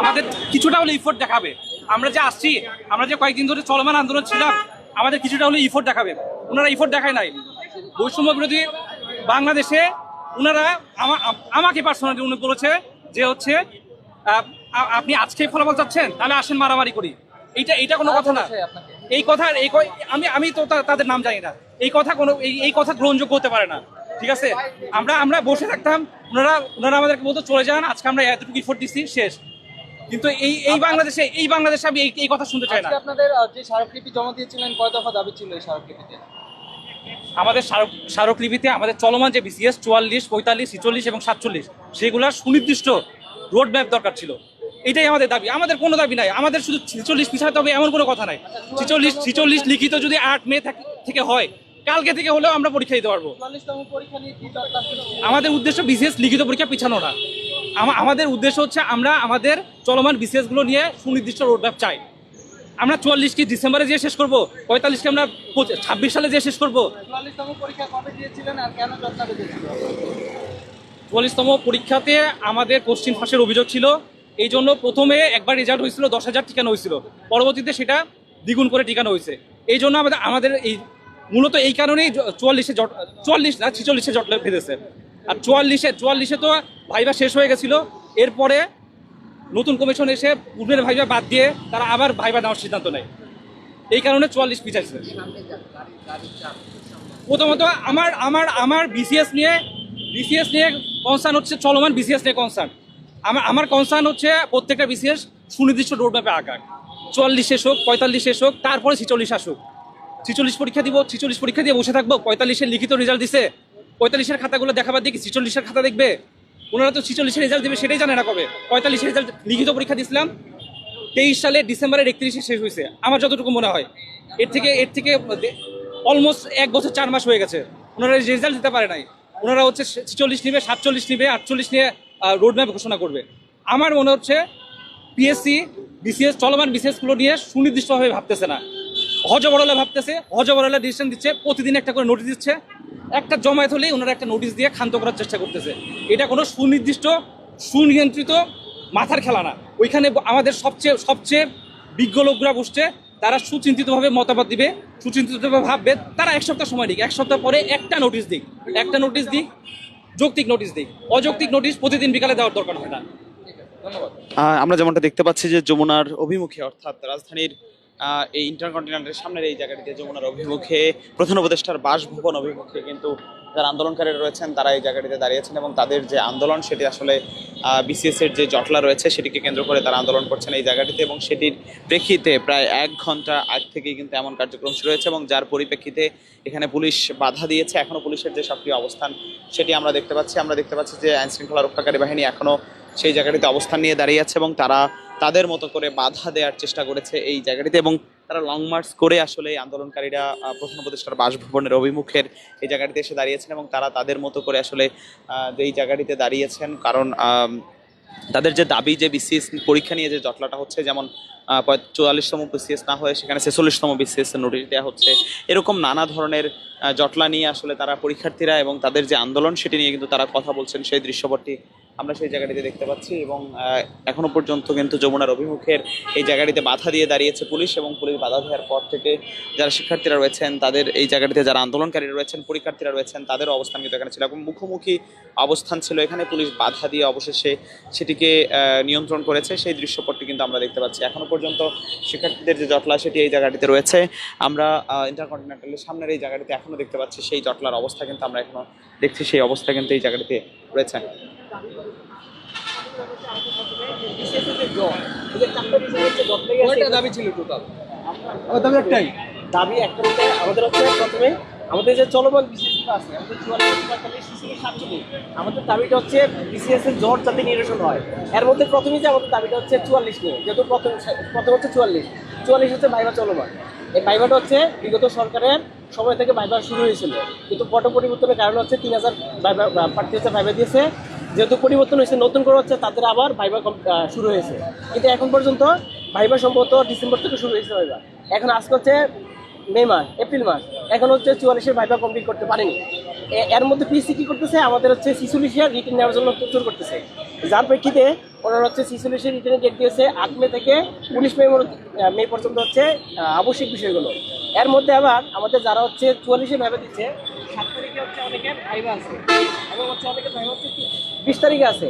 আমাদের কিছুটা হলে ইফোর্ট দেখাবে। আমরা যে আসছি, আমরা যে কয়েকদিন ধরে চলমান আন্দোলন ছিলাম, আমাদের কিছুটা হলে ইফোর্ট দেখাবে। ওনারা ইফোর্ট দেখায় নাই। বৈষম্য বিরোধী বাংলাদেশে ওনারা আমাকে পার্সোনালি উনি বলেছে যে হচ্ছে আপনি আজকে ফলাফল চাচ্ছেন, তাহলে আসেন মারামারি করি। এইটা এইটা কোনো কথা না। এই কথা, এই আমি আমি তো তাদের নাম জানি না। এই কথা কোনো, এই কথা গ্রহণযোগ্য হতে পারে না। ঠিক আছে? আমরা আমরা বসে থাকতাম ওনারা ওনারা আমাদেরকে বলতো, চলে যান, আজকে আমরা এতটুকু ইফোর্ট দিচ্ছি, শেষ। কিন্তু এই এই বাংলাদেশে এই বাংলাদেশে আমি এই কথা শুনতে চাই না। আপনাদের যে স্মারকলিপি জমা দিয়েছিলেন কয় দফা দাবি ছিল এই স্মারকলিপিতে? আমাদের স্মারক- স্মারকলিপিতে আমাদের চলমান যে বিসিএস চুয়াল্লিশ পঁয়তাল্লিশ ছিচল্লিশ এবং সাতচল্লিশ সেগুলোর সুনির্দিষ্ট রোড ম্যাপ দরকার ছিল। এটাই আমাদের দাবি। আমাদের কোনো দাবি নাই। আমাদের শুধু ছিচল্লিশ পিছাতে হবে এমন কোনো কথা নাই। ছিচল্লিশ ছিচল্লিশ লিখিত যদি আট মে থেকে হয় কালকে থেকে হলেও আমরা পরীক্ষা দিতে পারব? আমাদের উদ্দেশ্য বিসিএস লিখিত পরীক্ষা পিছানো না। আমাদের উদ্দেশ্য হচ্ছে আমরা আমাদের চলমান বিসিএসগুলো নিয়ে সুনির্দিষ্ট রোডম্যাপ চাই। আমরা চুয়াল্লিশ কি ডিসেম্বরে যে শেষ করব পঁয়তাল্লিশকে আমরা ছাব্বিশ সালে যে শেষ করব। চুয়াল্লিশতম পরীক্ষাতে আমাদের কোশ্চিন ফাঁসের অভিযোগ ছিল। এই জন্য প্রথমে একবার রেজাল্ট হয়েছিল দশ হাজার টিকানো হয়েছিল। পরবর্তীতে সেটা দ্বিগুণ করে টিকানো হয়েছে। এই জন্য আমাদের আমাদের এই মূলত এই কারণেই চুয়াল্লিশে জট চুয়াল্লিশ না ছিচল্লিশে জট বেঁধেছে আর চুয়াল্লিশে চুয়াল্লিশে তো ভাইবা শেষ হয়ে গেছিল। এরপরে নতুন কমিশন এসে পূর্বের ভাইবা বাদ দিয়ে তারা আবার ভাইবা নেওয়ার সিদ্ধান্ত নেয়। এই কারণে চুয়াল্লিশ পিছাইছে প্রথমত আমার আমার আমার বিসিএস নিয়ে বিসিএস নিয়ে কনসার্ন হচ্ছে চলমান বিসিএস নিয়ে কনসার্ন আমার আমার কনসার্ন হচ্ছে প্রত্যেকটা বিসিএস সুনির্দিষ্ট রোড ম্যাপে আঁকার। চুয়াল্লিশ শেষ হোক, পঁয়তাল্লিশ শেষ হোক, তারপরে ছিচল্লিশ আসুক। ছিচল্লিশ পরীক্ষা দিব, ছিচল্লিশ পরীক্ষা দিয়ে বসে থাকব, পঁয়তাল্লিশের লিখিত রেজাল্ট দিছে, পঁয়তাল্লিশের খাতাগুলো দেখাবার কি ছিচল্লিশের খাতা দেখবে? ওনারা তো ছিচল্লিশের রেজাল্ট দেবে, সেটাই জানে না কবে। পঁয়তাল্লিশের রেজাল্ট লিখিত পরীক্ষা দিয়েছিলাম, তেইশ সালে ডিসেম্বরের একত্রিশে শেষ হয়েছে। আমার যতটুকু মনে হয়। এর থেকে এর থেকে অলমোস্ট এক বছর চার মাস হয়ে গেছে। ওনারা রেজাল্ট দিতে পারে নাই। ওনারা হচ্ছে ছিচল্লিশ নিবে, সাতচল্লিশ নিবে, আটচল্লিশ নিয়ে রোড ম্যাপ ঘোষণা করবে। আমার মনে হচ্ছে পিএসসি বিসিএস চলমান বিসিএসগুলো নিয়ে সুনির্দিষ্টভাবে ভাবতেছে না। হজবরলে ভাবতেছে হজবরলে ডিসিশন দিচ্ছে, প্রতিদিন একটা করে নোটিশ দিচ্ছে। একটা জমায়েত হলেই ওনারা একটা নোটিশ দিয়ে ক্ষান্ত করার চেষ্টা করতেছে। এটা কোনো সুনির্দিষ্ট, সুনিয়ন্ত্রিত মাথার খেলা না। ওইখানে আমাদের সবচেয়ে সবচেয়ে বিজ্ঞ লোকরা বসছে, তারা সুচিন্তিতভাবে মতামত দিবে, সুচিন্তিতভাবে ভাববে, তারা এক সপ্তাহ সময় দিক এক সপ্তাহ পরে একটা নোটিশ দিক, একটা নোটিশ দিক, যৌক্তিক নোটিশ দিক, অযৌক্তিক নোটিশ প্রতিদিন বিকালে দেওয়ার দরকার হয় না। আমরা যেমনটা দেখতে পাচ্ছি যে যমুনার অভিমুখে, অর্থাৎ রাজধানীর এই ইন্টারকন্টিনেন্টাল সামনের এই জায়গাটিতে যমুনার অভিমুখে প্রধান উপদেষ্টার বাসভবন অভিমুখে কিন্তু যারা আন্দোলনকারীরা রয়েছেন, তারা এই জায়গাটিতে দাঁড়িয়েছেন এবং তাদের যে আন্দোলন, সেটি আসলে বিসিএস এর যে জটলা রয়েছে, সেটিকে কেন্দ্র করে তারা আন্দোলন করছেন এই জায়গাটিতে এবং সেটির প্রেক্ষিতে প্রায় এক ঘণ্টা আগ থেকেই কিন্তু এমন কার্যক্রম শুরু হয়েছে এবং যার পরিপ্রেক্ষিতে এখানে পুলিশ বাধা দিয়েছে। এখনও পুলিশের যে সক্রিয় অবস্থান, সেটি আমরা দেখতে পাচ্ছি। আমরা দেখতে পাচ্ছি যে আইনশৃঙ্খলা রক্ষাকারী বাহিনী এখনও সেই জায়গাটিতে অবস্থান নিয়ে দাঁড়িয়ে আছে এবং তারা তাদের মতো করে বাধা দেওয়ার চেষ্টা করেছে এই জায়গাটিতে এবং তারা লং মার্চ করে আসলে আন্দোলনকারীরা প্রধান উপদেষ্টার বাসভবনের অভিমুখের এই জায়গাটিতে এসে দাঁড়িয়েছেন এবং তারা তাদের মতো করে আসলে এই জায়গাটিতে দাঁড়িয়েছেন কারণ তাদের যে দাবি যে বিসিএস পরীক্ষা নিয়ে যে জটলাটা হচ্ছে যেমন চুয়াল্লিশতম বিসিএস না হয়ে সেখানে ছেচল্লিশতম বিসিএস নোটিশ দেওয়া হচ্ছে, এরকম নানা ধরনের জটলা নিয়ে আসলে তারা পরীক্ষার্থীরা এবং তাদের যে আন্দোলন সেটি নিয়ে কিন্তু তারা কথা বলছেন, সেই দৃশ্যপটটি আমরা সেই জায়গাটিতে দেখতে পাচ্ছি এবং এখনও পর্যন্ত কিন্তু যমুনার অভিমুখের এই জায়গাটিতে বাধা দিয়ে দাঁড়িয়েছে পুলিশ এবং পুলিশ বাধা দেওয়ার পর থেকে যারা শিক্ষার্থীরা রয়েছেন, তাদের এই জায়গাটিতে যারা আন্দোলনকারীরা রয়েছেন, পরীক্ষার্থীরা রয়েছেন, তাদের অবস্থান কিন্তু এখানে ছিল এবং মুখোমুখি অবস্থান ছিল। এখানে পুলিশ বাধা দিয়ে অবশেষে সেটিকে নিয়ন্ত্রণ করেছে। সেই দৃশ্যপটটি কিন্তু আমরা দেখতে পাচ্ছি। এখনও পর্যন্ত শিক্ষার্থীদের যে জটলা, সেটি এই জায়গাটিতে রয়েছে। আমরা ইন্টারকন্টিনেন্টালের সামনের এই জায়গাটিতে এখনও দেখতে পাচ্ছি সেই জটলার অবস্থা কিন্তু আমরা এখনও দেখছি। সেই অবস্থা কিন্তু এই জায়গাটিতে রয়েছে। দাবি ছিল টোটাল দাবি একটাই। দাবি একটা আমাদের হচ্ছে প্রথমে আমাদের যে চলমান বিসিএস আছে আমাদের চুয়াল্লিশ পঁয়তাল্লিশ সিসিলি সাতচল্লিশ আমাদের দাবিটা হচ্ছে বিসিএস এর জট যাতে নিরসন হয়। এর মধ্যে প্রথমেই যে আমাদের দাবিটা হচ্ছে চুয়াল্লিশ নিয়ে যেহেতু প্রথম প্রথম হচ্ছে চুয়াল্লিশ চুয়াল্লিশ হচ্ছে ভাইবা চলমান। এই ভাইবাটা হচ্ছে বিগত সরকারের সময় থেকে ভাইবা শুরু হয়েছিল। কিন্তু পট পরিবর্তনের কারণ হচ্ছে তিন হাজার প্রার্থী হচ্ছে ভাইবা দিয়েছে। যেহেতু পরিবর্তন হয়েছে, নতুন করে হচ্ছে তাদের আবার ভাইবা শুরু হয়েছে। কিন্তু এখন পর্যন্ত ভাইবা সম্ভবত ডিসেম্বর থেকে শুরু হয়েছে ভাইবা এখন আজকে হচ্ছে মে মাস, এপ্রিল মাস। এখন হচ্ছে চুয়াল্লিশের ভাইবা কমপ্লিট করতে পারেনি। এর মধ্যে পিসি কি করতেছে? আমাদের হচ্ছে শিশুলিশের রিটার্ন নেওয়ার জন্য প্রচুর করতেছে। যার প্রেক্ষিতে ওনারা হচ্ছে সিসুলেশন রিটার্নের ডেট দিয়েছে আট মে থেকে উনিশ মে মে পর্যন্ত হচ্ছে আবশ্যিক বিষয়গুলো। এর মধ্যে আবার আমাদের যারা হচ্ছে চুয়াল্লিশে ভেবে দিচ্ছে, সাত তারিখে হচ্ছে অনেকের ভাইবা আছে। এবং হচ্ছে অনেকের ভাইবা হচ্ছে বিশ তারিখে আছে।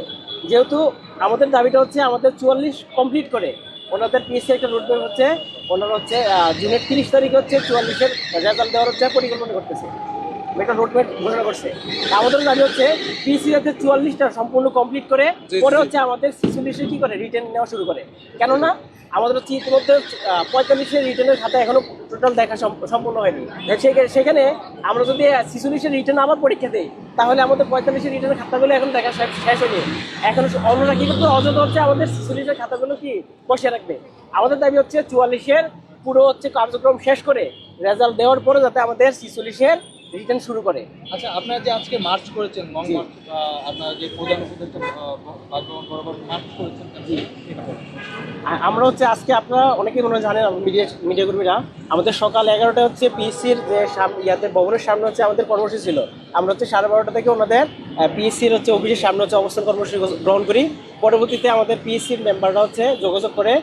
যেহেতু আমাদের দাবিটা হচ্ছে আমাদের চুয়াল্লিশ কমপ্লিট করে। ওনাদের পিএসসি একটা রোডম্যাপ হচ্ছে, ওনারা হচ্ছে জুনের তিরিশ তারিখে হচ্ছে চুয়াল্লিশের রেজাল্ট দেওয়ার হচ্ছে পরিকল্পনা করতেছে। একটা রোডম্যাপ ঘোষণা করছে। আমাদের দাবি হচ্ছে পিএসসি যাতে চুয়াল্লিশটা সম্পূর্ণ কমপ্লিট করে পরে হচ্ছে আমাদের ছিচল্লিশে কি করে? রিটার্ন নেওয়া শুরু করে। কেননা আমাদের হচ্ছে ইতিমধ্যে পঁয়তাল্লিশের রিটার্নের খাতা এখনও টোটাল দেখা সম- সম্পূর্ণ হয়নি। সেখা- সেখানে আমরা যদি ছিচল্লিশের রিটার্ন আবার পরীক্ষা দিই তাহলে আমাদের পঁয়তাল্লিশের রিটার্নের খাতাগুলো এখন দেখা শেষ- হয়নি। এখন অন্যরা কি করতে? অযথা হচ্ছে আমাদের ছিচল্লিশের খাতাগুলো কি বসিয়ে রাখবে? আমাদের দাবি হচ্ছে চুয়াল্লিশের পুরো হচ্ছে কার্যক্রম শেষ করে রেজাল্ট দেওয়ার পরে যাতে আমাদের ছিচল্লিশের রিটার্ন শুরু করে। আচ্ছা আপনারা যে আজকে মার্চ করেছেন আপনারা যে প্রধান উপদেষ্টা বরাবর মার্চ করেছেন আমরা হচ্ছে আজকে আপনারা অনেকেই মনে জানেন মিডিয়া মিডিয়া কর্মীরা। আমাদের সকাল এগারোটা হচ্ছে পিএসসির যে ইয়াতে ভবনের সামনে হচ্ছে আমাদের কর্মসূচি ছিল। আমরা হচ্ছে সাড়ে বারোটা থেকে ওনাদের পিএসসির হচ্ছে অফিসের সামনে হচ্ছে অবস্থান কর্মসূচি গ্রহণ করি। পরবর্তীতে আমাদের পিএসসির মেম্বাররা হচ্ছে যোগাযোগ করে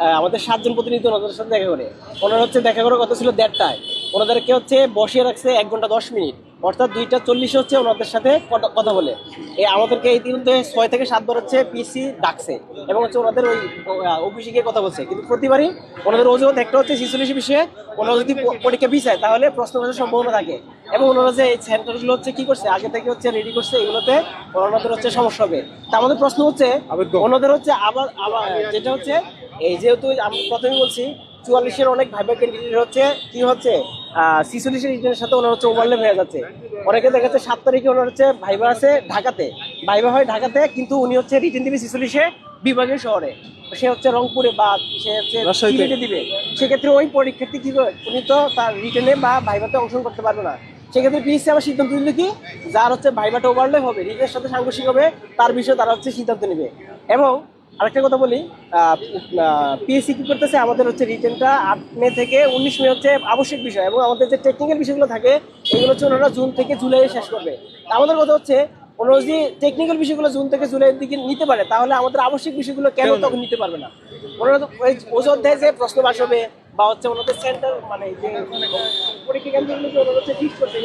আমাদের সাতজন প্রতিনিধি ওনাদের সাথে দেখা করে। ওনারা হচ্ছে দেখা করার কথা ছিল দেড়টায়। ওনাদেরকে হচ্ছে বসিয়ে রাখছে এক ঘণ্টা দশ মিনিট। অর্থাৎ দুইটা চল্লিশে হচ্ছে ওনাদের সাথে কথা- বলে। এই আমাদেরকে এই তিনটে ছয় থেকে সাত সাতবার হচ্ছে পিসি ডাকছে এবং হচ্ছে ওনাদের ওই অফিসে গিয়ে কথা বলছে। কিন্তু প্রতিবারই ওনাদের অজুহাত একটা হচ্ছে শিশুলিশি বিষয়ে ওনারা যদি পরীক্ষা পিছায় তাহলে প্রশ্ন করার সম্ভাবনা থাকে। এবং ওনারা যে এই সেন্টারগুলো হচ্ছে কি করছে আগে থেকে হচ্ছে রেডি করছে এগুলোতে ওনাদের হচ্ছে সমস্যা হবে। তা আমাদের প্রশ্ন হচ্ছে ওনাদের হচ্ছে আবার আবার যেটা হচ্ছে এই যেহেতু আমি প্রথমে বলছি চুয়াল্লিশের অনেক ভাইবা ক্যান্ডিডেট হচ্ছে কি হচ্ছে? ছিচল্লিশের রিটার্নের সাথে ওনার হচ্ছে ওভারলেপ হয়ে যাচ্ছে। অনেকে দেখা যাচ্ছে সাত তারিখে ওনার হচ্ছে ভাইবা আছে ঢাকাতে। ভাইবা হয় ঢাকাতে কিন্তু উনি হচ্ছে রিটার্ন দিবে ছিচল্লিশে বিভাগীয় শহরে। সে হচ্ছে রংপুরে বা সে হচ্ছে। সিলেটে দিবে। সেক্ষেত্রে ওই পরীক্ষার্থী কি করে? উনি তো তার রিটার্নে বা ভাইবাতে অংশগ্রহণ করতে পারবে না। সেক্ষেত্রে পিএসসি আবার সিদ্ধান্ত দিল কি? যার হচ্ছে ভাইবাটা ওভারলেপ হবে রিটার্নের সাথে সাংঘর্ষিক হবে তার বিষয়ে তারা হচ্ছে সিদ্ধান্ত নেবে। এবং আরেকটা কথা বলি পিএসসি কি করতেছে? আমাদের হচ্ছে রিটেনটা আট মে থেকে উনিশ মে হচ্ছে আবশ্যিক বিষয় এবং আমাদের যে টেকনিক্যাল বিষয়গুলো থাকে এগুলো হচ্ছে ওনারা জুন থেকে জুলাই শেষ করবে। আমাদের কথা হচ্ছে ওনারা যদি টেকনিক্যাল বিষয়গুলো জুন থেকে জুলাইয়ের দিকে নিতে পারে তাহলে আমাদের আবশ্যিক বিষয়গুলো কেন তখন নিতে পারবে না? ওনারা তো ওই ওজন দেয় যে প্রশ্ন বাস হবে বা হচ্ছে ওনাদের সেন্টার মানে যে পরীক্ষা কেন্দ্রগুলো যে ওনারা হচ্ছে ঠিক করছে